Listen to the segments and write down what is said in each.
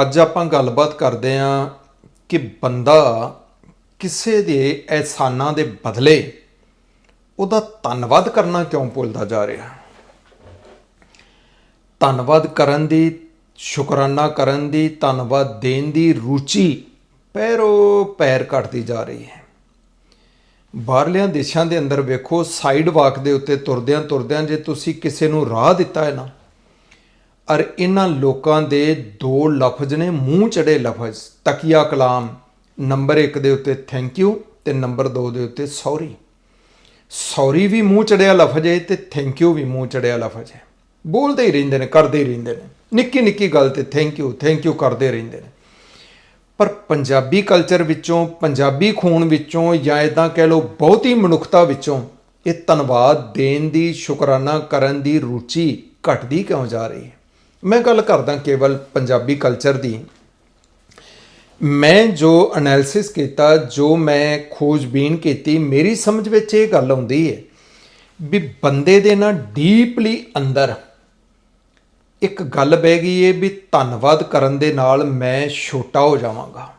ਅੱਜ ਆਪਾਂ ਗੱਲਬਾਤ ਕਰਦੇ ਆਂ ਕਿ ਬੰਦਾ ਕਿਸੇ ਦੇ ਅਹਿਸਾਨਾਂ ਦੇ ਬਦਲੇ ਉਹਦਾ ਧੰਨਵਾਦ ਕਰਨਾ ਕਿਉਂ ਭੁੱਲਦਾ ਜਾ ਰਿਹਾ? ਧੰਨਵਾਦ ਕਰਨ ਦੀ, ਸ਼ੁਕਰਾਨਾ ਕਰਨ ਦੀ, ਧੰਨਵਾਦ ਦੇਣ ਦੀ ਰੁਚੀ ਪੈਰੋ ਪੈਰ ਘਟਦੀ ਜਾ ਰਹੀ ਹੈ। ਬਾਹਰਲਿਆਂ ਦੇਸ਼ਾਂ ਦੇ ਅੰਦਰ ਵੇਖੋ ਸਾਈਡ ਵਾਕ ਦੇ ਉੱਤੇ ਤੁਰਦਿਆਂ ਤੁਰਦਿਆਂ ਜੇ ਤੁਸੀਂ ਕਿਸੇ ਨੂੰ ਰਾਹ ਦਿੱਤਾ ਹੈ ਨਾ ਅਰ ਇਹਨਾਂ ਲੋਕਾਂ ਦੇ ਦੋ ਲਫ਼ਜ਼ ਨੇ, ਮੂੰਹ ਚੜੇ ਲਫ਼ਜ਼, ਤਕੀਆ ਕਲਾਮ, ਨੰਬਰ 1 ਦੇ ਉੱਤੇ ਥੈਂਕ ਯੂ ਤੇ ਨੰਬਰ 2 ਦੇ ਉੱਤੇ ਸੌਰੀ ਸੌਰੀ ਵੀ ਮੂੰਹ ਚੜਿਆ ਲਫ਼ਜ਼ ਹੈ ਤੇ ਥੈਂਕ ਯੂ ਵੀ ਮੂੰਹ ਚੜਿਆ ਲਫ਼ਜ਼ ਹੈ ਬੋਲਦੇ ਹੀ ਰਹਿੰਦੇ ਨੇ, ਕਰਦੇ ਹੀ ਰਹਿੰਦੇ ਨੇ। ਨਿੱਕੀ ਨਿੱਕੀ ਗੱਲ ਤੇ ਥੈਂਕ ਯੂ ਥੈਂਕ ਯੂ ਕਰਦੇ ਰਹਿੰਦੇ ਨੇ। ਪਰ ਪੰਜਾਬੀ ਕਲਚਰ ਵਿੱਚੋਂ, ਪੰਜਾਬੀ ਖੂਨ ਵਿੱਚੋਂ ਜਾਂ ਇਦਾਂ ਕਹਿ ਲਓ ਬਹੁਤੀ ਮਨੁੱਖਤਾ ਵਿੱਚੋਂ ਇਹ ਧੰਨਵਾਦ ਦੇਣ ਦੀ, ਸ਼ੁਕਰਾਨਾ ਕਰਨ ਦੀ ਰੁਚੀ ਘਟਦੀ ਕਿਉਂ ਜਾ ਰਹੀ ਹੈ? ਮੈਂ ਗੱਲ ਕਰਦਾ ਕੇਵਲ ਪੰਜਾਬੀ ਕਲਚਰ ਦੀ। ਮੈਂ ਜੋ ਐਨਾਲਿਸਿਸ ਕੀਤਾ, ਜੋ ਮੈਂ ਖੋਜਬੀਨ ਕੀਤੀ, ਮੇਰੀ ਸਮਝ ਵਿੱਚ ਇਹ ਗੱਲ ਆਉਂਦੀ ਹੈ ਵੀ ਬੰਦੇ ਦੇ ਨਾਲ ਡੀਪਲੀ ਅੰਦਰ ਇੱਕ ਗੱਲ ਬਹਿ ਗਈ ਏ ਵੀ ਧੰਨਵਾਦ ਕਰਨ ਦੇ ਨਾਲ ਮੈਂ ਛੋਟਾ ਹੋ ਜਾਵਾਂਗਾ।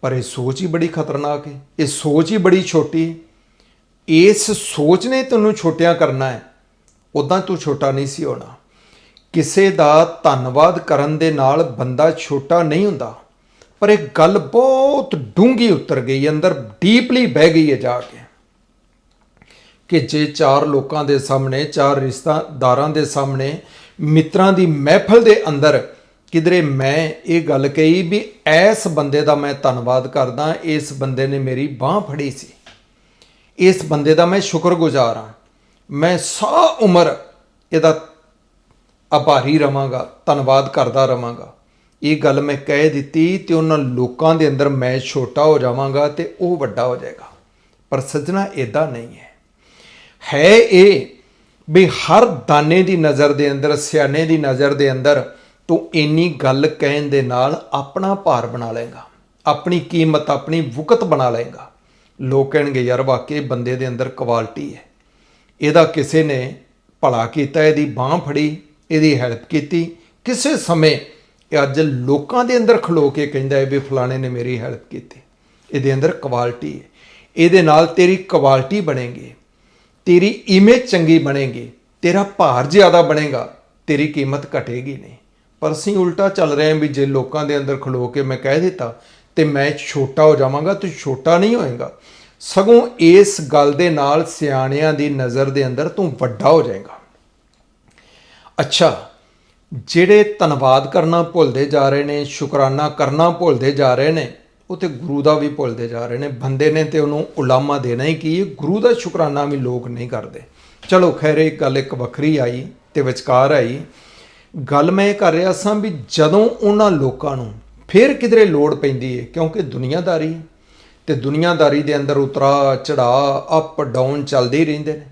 ਪਰ ਇਹ ਸੋਚ ਹੀ ਬੜੀ ਖਤਰਨਾਕ ਹੈ ਇਹ ਸੋਚ ਹੀ ਬੜੀ ਛੋਟੀ ਇਸ ਸੋਚ ਨੇ ਤੈਨੂੰ ਛੋਟਿਆਂ ਕਰਨਾ ਹੈ ਉਦਾਂ ਤੂੰ ਛੋਟਾ ਨਹੀਂ ਸੀ ਹੋਣਾ। ਕਿਸੇ ਦਾ ਧੰਨਵਾਦ ਕਰਨ ਦੇ ਨਾਲ ਬੰਦਾ ਛੋਟਾ ਨਹੀਂ ਹੁੰਦਾ। ਪਰ ਇਹ ਗੱਲ ਬਹੁਤ ਡੂੰਗੀ ਉਤਰ ਗਈ, ਅੰਦਰ ਡੀਪਲੀ ਬਹਿ ਗਈ ਹੈ ਜਾ ਕੇ। ਕਿ ਜੇ ਚਾਰ ਲੋਕਾਂ ਦੇ ਸਾਹਮਣੇ, ਚਾਰ ਰਿਸ਼ਤੇਦਾਰਾਂ ਦੇ ਸਾਹਮਣੇ, ਮਿੱਤਰਾਂ ਦੀ ਮਹਿਫਲ ਦੇ ਅੰਦਰ ਕਿਧਰੇ ਮੈਂ ਇਹ ਗੱਲ ਕਹੀ ਵੀ ਇਸ ਬੰਦੇ ਦਾ ਮੈਂ ਧੰਨਵਾਦ ਕਰਦਾ, ਇਸ ਬੰਦੇ ਨੇ ਮੇਰੀ ਬਾਹ ਫੜੀ ਸੀ। ਇਸ ਬੰਦੇ ਦਾ ਮੈਂ ਸ਼ੁਕਰਗੁਜ਼ਾਰ ਹਾਂ। ਮੈਂ ਸਾ ਉਮਰ ਇਹਦਾ ਆਭਾਰੀ ਰਵਾਂਗਾ, ਧੰਨਵਾਦ ਕਰਦਾ ਰਵਾਂਗਾ। ਇਹ ਗੱਲ ਮੈਂ ਕਹਿ ਦਿੱਤੀ ਤੇ ਉਹਨਾਂ ਲੋਕਾਂ ਦੇ ਅੰਦਰ ਮੈਂ ਛੋਟਾ ਹੋ ਜਾਵਾਂਗਾ ਤੇ ਉਹ ਵੱਡਾ ਹੋ ਜਾਏਗਾ। ਪਰ ਸੱਜਣਾ ਇਦਾਂ ਨਹੀਂ ਹੈ। ਹੈ ਇਹ ਵੀ ਹਰ ਦਾਨੇ ਦੀ ਨਜ਼ਰ ਦੇ ਅੰਦਰ, ਸਿਆਣੇ ਦੀ ਨਜ਼ਰ ਦੇ ਅੰਦਰ ਤੂੰ ਇੰਨੀ ਗੱਲ ਕਹਿਣ ਦੇ ਨਾਲ ਆਪਣਾ ਭਾਰ ਬਣਾ ਲਏਗਾ। ਆਪਣੀ ਕੀਮਤ, ਆਪਣੀ ਵੁਕਤ ਬਣਾ ਲਏਗਾ। ਲੋਕ ਕਹਿਣਗੇ, ਯਾਰ ਵਾਕਈ ਬੰਦੇ ਦੇ ਅੰਦਰ ਕੁਆਲਿਟੀ ਹੈ। ਇਹਦਾ ਕਿਸੇ ਨੇ ਭਲਾ ਕੀਤਾ, ਇਹਦੀ ਬਾਹ ਫੜੀ ਇਹਦੀ ਹੈਲਪ ਕੀਤੀ। ਕਿਸੇ ਸਮੇਂ ਇਹ ਅੱਜ ਲੋਕਾਂ ਦੇ ਅੰਦਰ ਖਲੋ ਕੇ ਕਹਿੰਦਾ ਹੈ ਵੀ ਫਲਾਣੇ ਨੇ ਮੇਰੀ ਹੈਲਪ ਕੀਤੀ। ਇਹਦੇ ਅੰਦਰ ਕੁਆਲਿਟੀ ਹੈ। ਇਹਦੇ ਨਾਲ ਤੇਰੀ ਕੁਆਲਿਟੀ ਬਣੇਗੀ। ਤੇਰੀ ਇਮੇਜ ਚੰਗੀ ਬਣੇਗੀ। ਤੇਰਾ ਭਾਰ ਜ਼ਿਆਦਾ ਬਣੇਗਾ। ਤੇਰੀ ਕੀਮਤ ਘਟੇਗੀ ਨਹੀਂ। ਪਰ ਅਸੀਂ ਉਲਟਾ ਚੱਲ ਰਹੇ ਹਾਂ ਵੀ ਜੇ ਲੋਕਾਂ ਦੇ ਅੰਦਰ ਖਲੋ ਕੇ ਮੈਂ ਕਹਿ ਦਿੱਤਾ, ਤੇ ਮੈਂ ਛੋਟਾ ਹੋ ਜਾਵਾਂਗਾ ਤੂੰ ਛੋਟਾ ਨਹੀਂ ਹੋਏਗਾ। ਸਗੋਂ ਇਸ ਗੱਲ ਦੇ ਨਾਲ ਸਿਆਣਿਆਂ ਦੀ ਨਜ਼ਰ ਦੇ ਅੰਦਰ ਤੂੰ ਵੱਡਾ ਹੋ ਜਾਏਗਾ। ਅੱਛਾ, ਜਿਹੜੇ ਧੰਨਵਾਦ ਕਰਨਾ ਭੁੱਲਦੇ ਜਾ ਰਹੇ ਨੇ, ਸ਼ੁਕਰਾਨਾ ਕਰਨਾ ਭੁੱਲਦੇ ਜਾ ਰਹੇ ਨੇ, ਉਹ ਤੇ ਗੁਰੂ ਦਾ ਵੀ ਭੁੱਲਦੇ ਜਾ ਰਹੇ ਨੇ। ਬੰਦੇ ਨੇ ਤੇ ਉਹਨੂੰ ਉਲਾਮਾ ਦੇਣਾ ਹੀ ਕੀ? ਗੁਰੂ ਦਾ ਸ਼ੁਕਰਾਨਾ ਵੀ ਲੋਕ ਨਹੀਂ ਕਰਦੇ। ਚਲੋ ਖੈਰ, ਇਹ ਗੱਲ ਇੱਕ ਵੱਖਰੀ ਆਈ ਤੇ ਵਿਚਕਾਰ ਆਈ। ਗੱਲ ਮੈਂ ਇਹ ਕਰ ਰਿਹਾ ਸਾਂ ਵੀ ਜਦੋਂ ਉਹਨਾਂ ਲੋਕਾਂ ਨੂੰ ਫਿਰ ਕਿਧਰੇ ਲੋੜ ਪੈਂਦੀ ਹੈ ਕਿਉਂਕਿ ਦੁਨੀਆਦਾਰੀ ਹੈ ਤੇ ਦੁਨੀਆਦਾਰੀ ਦੇ ਅੰਦਰ ਉਤਰਾ ਚੜਾ ਅਪ ਡਾਊਨ ਚੱਲਦੇ ਹੀ ਰਹਿੰਦੇ ਨੇ।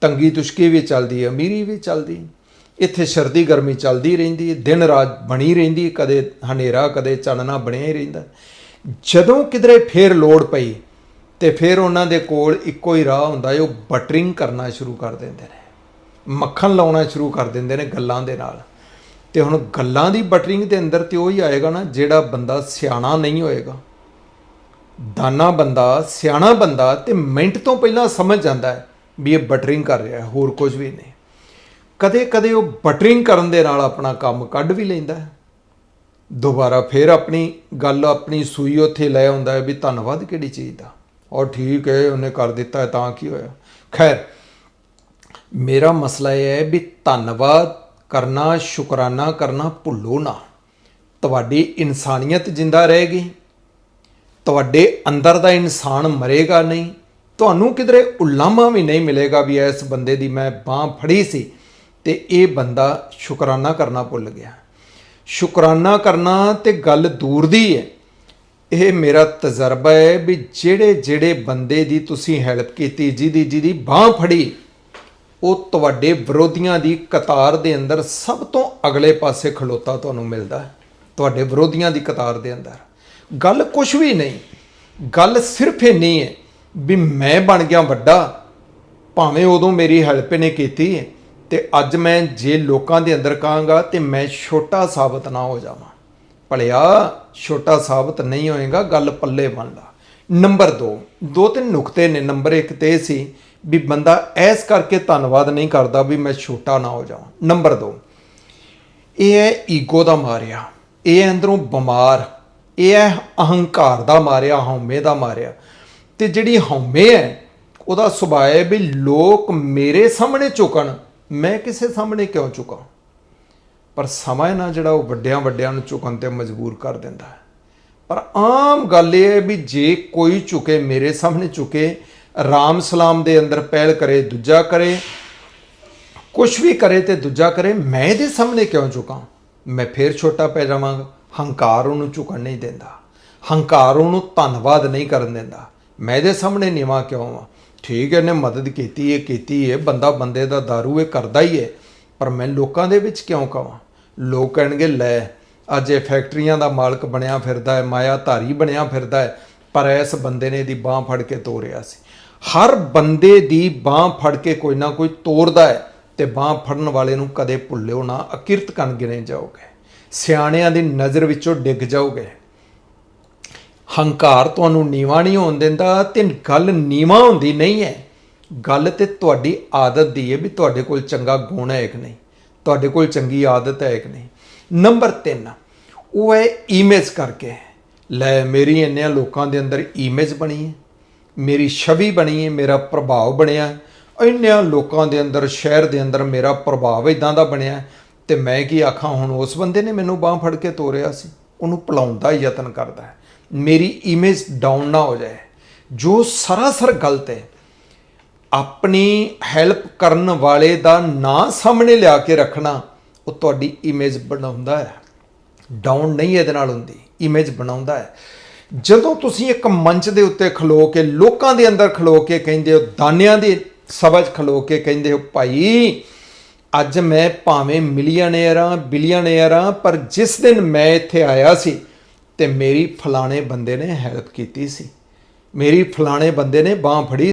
ਤੰਗੀ ਤੁਸ਼ਕੀ ਵੀ ਚੱਲਦੀ ਹੈ ਅਮੀਰੀ ਵੀ ਚੱਲਦੀ ਹੈ ਇੱਥੇ ਸਰਦੀ ਗਰਮੀ ਚੱਲਦੀ ਰਹਿੰਦੀ ਹੈ, ਦਿਨ ਰਾਤ ਬਣੀ ਰਹਿੰਦੀ ਕਦੇ ਹਨੇਰਾ, ਕਦੇ ਚਾਨਣਾ ਬਣਿਆ ਹੀ ਰਹਿੰਦਾ। ਜਦੋਂ ਕਿਧਰੇ ਫੇਰ ਲੋੜ ਪਈ ਤੇ ਫਿਰ ਉਹਨਾਂ ਦੇ ਕੋਲ ਇੱਕੋ ਹੀ ਰਾਹ ਹੁੰਦਾ ਹੈ ਉਹ ਬਟਰਿੰਗ ਕਰਨਾ ਸ਼ੁਰੂ ਕਰ ਦਿੰਦੇ ਨੇ। ਮੱਖਣ ਲਾਉਣਾ ਸ਼ੁਰੂ ਕਰ ਦਿੰਦੇ ਨੇ ਗੱਲਾਂ ਦੇ ਨਾਲ। ਤੇ ਹੁਣ ਗੱਲਾਂ ਦੀ ਬਟਰਿੰਗ ਦੇ ਅੰਦਰ ਤੇ ਉਹ ਹੀ ਆਏਗਾ ਨਾ, ਜਿਹੜਾ ਬੰਦਾ ਸਿਆਣਾ ਨਹੀਂ ਹੋਏਗਾ। ਦਾਨਾ ਬੰਦਾ, ਸਿਆਣਾ ਬੰਦਾ ਤੇ ਮਿੰਟ ਤੋਂ ਪਹਿਲਾਂ ਸਮਝ ਜਾਂਦਾ ਹੈ ਵੀ ਇਹ ਬਟਰਿੰਗ ਕਰ ਰਿਹਾ ਹੈ, ਹੋਰ ਕੁਝ ਵੀ ਨਹੀਂ। ਕਦੇ ਕਦੇ ਉਹ ਬਟਰਿੰਗ ਕਰਨ ਦੇ ਨਾਲ ਆਪਣਾ ਕੰਮ ਕੱਢ ਵੀ ਲੈਂਦਾ ਹੈ। ਦੁਬਾਰਾ ਫਿਰ ਆਪਣੀ ਗੱਲ, ਆਪਣੀ ਸੂਈ ਉੱਥੇ ਲੈ ਆਉਂਦਾ ਹੈ ਵੀ ਧੰਨਵਾਦ ਕਿਹੜੀ ਚੀਜ਼ ਦਾ। ਔਰ ਠੀਕ ਹੈ, ਉਹਨੇ ਕਰ ਦਿੱਤਾ ਤਾਂ ਕੀ ਹੋਇਆ? ਖੈਰ, ਮੇਰਾ ਮਸਲਾ ਇਹ ਹੈ ਵੀ ਧੰਨਵਾਦ ਕਰਨਾ, ਸ਼ੁਕਰਾਨਾ ਕਰਨਾ ਭੁੱਲੋ ਨਾ। ਤੁਹਾਡੀ ਇਨਸਾਨੀਅਤ ਜਿੰਦਾ ਰਹੇਗੀ। ਤੁਹਾਡੇ ਅੰਦਰ ਦਾ ਇਨਸਾਨ ਮਰੇਗਾ ਨਹੀਂ। ਤੁਹਾਨੂੰ ਕਿਧਰੇ ਉਲਾਮਾ ਵੀ ਨਹੀਂ ਮਿਲੇਗਾ ਵੀ ਇਸ ਬੰਦੇ ਦੀ ਮੈਂ ਬਾਹ ਫੜੀ ਸੀ। ਤੇ ਇਹ ਬੰਦਾ ਸ਼ੁਕਰਾਨਾ ਕਰਨਾ ਭੁੱਲ ਗਿਆ। ਸ਼ੁਕਰਾਨਾ ਕਰਨਾ ਤੇ ਗੱਲ ਦੂਰ ਦੀ ਹੈ ਇਹ ਮੇਰਾ ਤਜਰਬਾ ਹੈ ਵੀ ਜਿਹੜੇ ਜਿਹੜੇ ਬੰਦੇ ਦੀ ਤੁਸੀਂ ਹੈਲਪ ਕੀਤੀ, ਜਿਹਦੀ ਜਿਹਦੀ ਬਾਹ ਫੜੀ, ਉਹ ਤੁਹਾਡੇ ਵਿਰੋਧੀਆਂ ਦੀ ਕਤਾਰ ਦੇ ਅੰਦਰ ਸਭ ਤੋਂ ਅਗਲੇ ਪਾਸੇ ਖਲੋਤਾ ਤੁਹਾਨੂੰ ਮਿਲਦਾ ਹੈ। ਤੁਹਾਡੇ ਵਿਰੋਧੀਆਂ ਦੀ ਕਤਾਰ ਦੇ ਅੰਦਰ। ਗੱਲ ਕੁਝ ਵੀ ਨਹੀਂ। ਗੱਲ ਸਿਰਫ ਇੰਨੀ ਹੈ ਵੀ ਮੈਂ ਬਣ ਗਿਆ ਵੱਡਾ, ਭਾਵੇਂ ਉਦੋਂ ਮੇਰੀ ਹੈਲਪ ਨੇ ਕੀਤੀ ਹੈ ਤੇ ਅੱਜ ਮੈਂ ਜੇ ਲੋਕਾਂ ਦੇ ਅੰਦਰ ਕਹਾਂਗਾ ਤੇ ਮੈਂ ਛੋਟਾ ਸਾਬਤ ਨਾ ਹੋ ਜਾਵਾਂ। ਭਲਿਆ, ਛੋਟਾ ਸਾਬਤ ਨਹੀਂ ਹੋਏਗਾ, ਗੱਲ ਪੱਲੇ ਬਣ ਲਾ। ਨੰਬਰ 2 ਦੋ ਤਿੰਨ ਨੁਕਤੇ ਨੇ। ਨੰਬਰ 1 ਤੇ ਇਹ ਸੀ ਵੀ ਬੰਦਾ ਐਸ ਕਰਕੇ ਧੰਨਵਾਦ ਨਹੀਂ ਕਰਦਾ ਵੀ ਮੈਂ ਛੋਟਾ ਨਾ ਹੋ ਜਾਵਾਂ। ਨੰਬਰ 2 ਇਹ ਹੈ ਈਗੋ ਦਾ ਮਾਰਿਆ। ਇਹ ਹੈ ਅੰਦਰੋਂ ਬਿਮਾਰ। ਇਹ ਹੈ ਅਹੰਕਾਰ ਦਾ ਮਾਰਿਆ, ਹਉਮੈ ਦਾ ਮਾਰਿਆ। ਤੇ ਜਿਹੜੀ ਹਉਮੈ ਹੈ, ਉਹਦਾ ਸੁਭਾਅ ਹੈ ਵੀ ਲੋਕ ਮੇਰੇ ਸਾਹਮਣੇ ਝੁਕਣ। ਮੈਂ ਕਿਸੇ ਸਾਹਮਣੇ ਕਿਉਂ ਝੁਕਾਂ? ਪਰ ਸਮਾਂ ਨਾ ਜਿਹੜਾ ਉਹ ਵੱਡਿਆਂ ਵੱਡਿਆਂ ਨੂੰ ਝੁਕਣ ਤੇ ਮਜਬੂਰ ਕਰ ਦਿੰਦਾ ਹੈ। ਪਰ ਆਮ ਗੱਲ ਇਹ ਹੈ ਵੀ ਜੇ ਕੋਈ ਝੁਕੇ, ਮੇਰੇ ਸਾਹਮਣੇ ਝੁਕੇ, ਰਾਮ ਸਲਾਮ ਦੇ ਅੰਦਰ ਪਹਿਲ ਕਰੇ, ਦੂਜਾ ਕਰੇ ਕੁਝ ਵੀ ਕਰੇ ਤੇ ਦੂਜਾ ਕਰੇ, ਮੈਂ ਇਹਦੇ ਸਾਹਮਣੇ ਕਿਉਂ ਝੁਕਾਂ? ਮੈਂ ਫੇਰ ਛੋਟਾ ਪੈ ਜਾਵਾਂਗਾ। ਹੰਕਾਰ ਉਹਨੂੰ ਝੁਕਣ ਨਹੀਂ ਦਿੰਦਾ। ਹੰਕਾਰ ਉਹਨੂੰ ਧੰਨਵਾਦ ਨਹੀਂ ਕਰਨ ਦਿੰਦਾ। ਮੈਂ ਇਹਦੇ ਸਾਹਮਣੇ ਨੀਵਾਂ ਕਿਉਂ ਆ ਠੀਕ ਹੈ, ਇਹਨੇ ਮਦਦ ਕੀਤੀ ਹੈ ਕੀਤੀ ਹੈ, ਬੰਦਾ ਬੰਦੇ ਦਾ दारू ਇਹ ਕਰਦਾ ਹੀ ਹੈ। ਪਰ ਮੈਂ ਲੋਕਾਂ ਦੇ ਵਿੱਚ ਕਿਉਂ ਕਵਾਂ? ਲੋਕ ਕਹਿਣਗੇ, ਲੈ, ਅੱਜ ਇਹ ਫੈਕਟਰੀਆਂ ਦਾ ਮਾਲਕ ਬਣਿਆ ਫਿਰਦਾ ਹੈ ਮਾਇਆ ਧਾਰੀ ਬਣਿਆ ਫਿਰਦਾ ਹੈ, ਪਰ ਇਸ ਬੰਦੇ ਨੇ ਇਹਦੀ ਬਾਹ ਫੜ ਕੇ ਤੋਰਿਆ ਸੀ। ਹਰ ਬੰਦੇ ਦੀ ਬਾਹ ਫੜ ਕੇ ਕੋਈ ਨਾ ਕੋਈ ਤੋੜਦਾ ਹੈ ਤੇ ਬਾਹ ਫੜਨ ਵਾਲੇ ਨੂੰ ਕਦੇ ਭੁੱਲਿਓ ਨਾ, ਅਕਿਰਤ ਕਨ ਗਿਣੇ ਜਾਓਗੇ। ਸਿਆਣਿਆਂ ਦੀ ਨਜ਼ਰ ਵਿੱਚੋਂ ਡਿੱਗ ਜਾਓਗੇ। ਹੰਕਾਰ ਤੁਹਾਨੂੰ ਨੀਵਾ ਨਹੀਂ ਹੋਣ ਦਿੰਦਾ ਤੇ ਗੱਲ ਨੀਵਾ ਹੁੰਦੀ ਨਹੀਂ ਹੈ। ਗੱਲ ਤੇ ਤੁਹਾਡੀ ਆਦਤ ਦੀ ਹੈ ਵੀ ਤੁਹਾਡੇ ਕੋਲ ਚੰਗਾ ਗੁਣ ਹੈ ਕਿ ਨਹੀਂ, ਤੁਹਾਡੇ ਕੋਲ ਚੰਗੀ ਆਦਤ ਹੈ ਕਿ ਨਹੀਂ। ਨੰਬਰ 3 ਉਹ ਹੈ ਇਮੇਜ ਕਰਕੇ। ਲੈ ਮੇਰੀ ਇੰਨਿਆਂ ਲੋਕਾਂ ਦੇ ਅੰਦਰ ਇਮੇਜ ਬਣੀ ਹੈ, ਮੇਰੀ ਛਵੀ ਬਣੀ ਹੈ, ਮੇਰਾ ਪ੍ਰਭਾਵ ਬਣਿਆ ਇੰਨਿਆਂ ਲੋਕਾਂ ਦੇ ਅੰਦਰ, ਸ਼ਹਿਰ ਦੇ ਅੰਦਰ ਮੇਰਾ ਪ੍ਰਭਾਵ ਇਦਾਂ ਦਾ ਬਣਿਆ ਹੈ ਤੇ ਮੈਂ ਕੀ ਆਖਾਂ, ਹੁਣ ਉਸ ਬੰਦੇ ਨੇ ਮੈਨੂੰ ਬਾਹ ਫੜ ਕੇ ਤੋਰਿਆ ਸੀ, ਉਹਨੂੰ ਭੁਲਾਉਣ ਦਾ ਯਤਨ ਕਰਦਾ ਹੈ। ਮੇਰੀ ਇਮੇਜ ਡਾਊਨ ਨਾ ਹੋ ਜਾਏ। ਜੋ ਸਰਾਸਰ ਗਲਤ ਹੈ, ਆਪਣੀ ਹੈਲਪ ਕਰਨ ਵਾਲੇ ਦਾ ਨਾਂ ਸਾਹਮਣੇ ਲਿਆ ਕੇ ਰੱਖਣਾ, ਉਹ ਤੁਹਾਡੀ ਇਮੇਜ ਬਣਾਉਂਦਾ ਹੈ। ਡਾਊਨ ਨਹੀਂ ਇਹਦੇ ਨਾਲ ਹੁੰਦੀ ਇਮੇਜ ਬਣਾਉਂਦਾ ਹੈ। ਜਦੋਂ ਤੁਸੀਂ ਇੱਕ ਮੰਚ ਦੇ ਉੱਤੇ ਖਲੋ ਕੇ, ਲੋਕਾਂ ਦੇ ਅੰਦਰ ਖਲੋ ਕੇ ਕਹਿੰਦੇ ਹੋ, ਦਾਨਿਆਂ ਦੀ ਸਬਜ਼ ਖਲੋ ਕੇ ਕਹਿੰਦੇ ਹੋ, ਭਾਈ, ਅੱਜ ਮੈਂ ਭਾਵੇਂ ਮਿਲੀਅਨੇਅਰ ਹਾਂ ਬਿਲੀਅਨੇਅਰ ਹਾਂ ਪਰ ਜਿਸ ਦਿਨ ਮੈਂ ਇੱਥੇ ਆਇਆ ਸੀ ਤੇ ਮੇਰੀ ਫਲਾਣੇ ਬੰਦੇ ਨੇ ਹੈਲਪ ਕੀਤੀ ਸੀ। ਮੇਰੀ ਫਲਾਣੇ ਬੰਦੇ ਨੇ ਬਾਹ ਫੜੀ